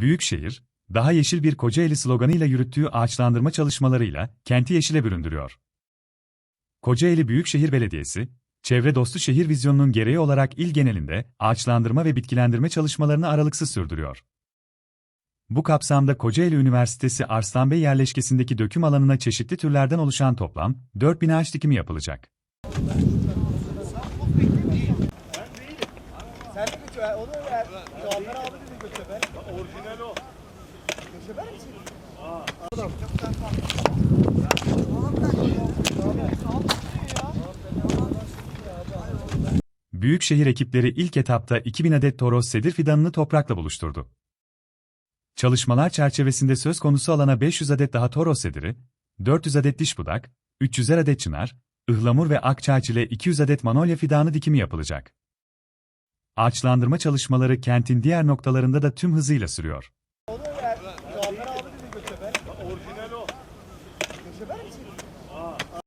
Büyükşehir, daha yeşil bir Kocaeli sloganıyla yürüttüğü ağaçlandırma çalışmalarıyla kenti yeşile büründürüyor. Kocaeli Büyükşehir Belediyesi, çevre dostu şehir vizyonunun gereği olarak il genelinde ağaçlandırma ve bitkilendirme çalışmalarını aralıksız sürdürüyor. Bu kapsamda Kocaeli Üniversitesi Arslanbey yerleşkesindeki döküm alanına çeşitli türlerden oluşan toplam 4000 ağaç dikimi yapılacak. Sen de götür, onu ver. Cafer abi de götür. Orijinal o. Götür misin? Büyükşehir ekipleri ilk etapta 2000 adet toros sedir fidanını toprakla buluşturdu. Çalışmalar çerçevesinde söz konusu alana 500 adet daha toros sediri, 400 adet diş budak, 300'er adet çınar, ıhlamur ve akçaağaç ile 200 adet manolya fidanı dikimi yapılacak. Ağaçlandırma çalışmaları kentin diğer noktalarında da tüm hızıyla sürüyor. Orijinal o. Götür misin?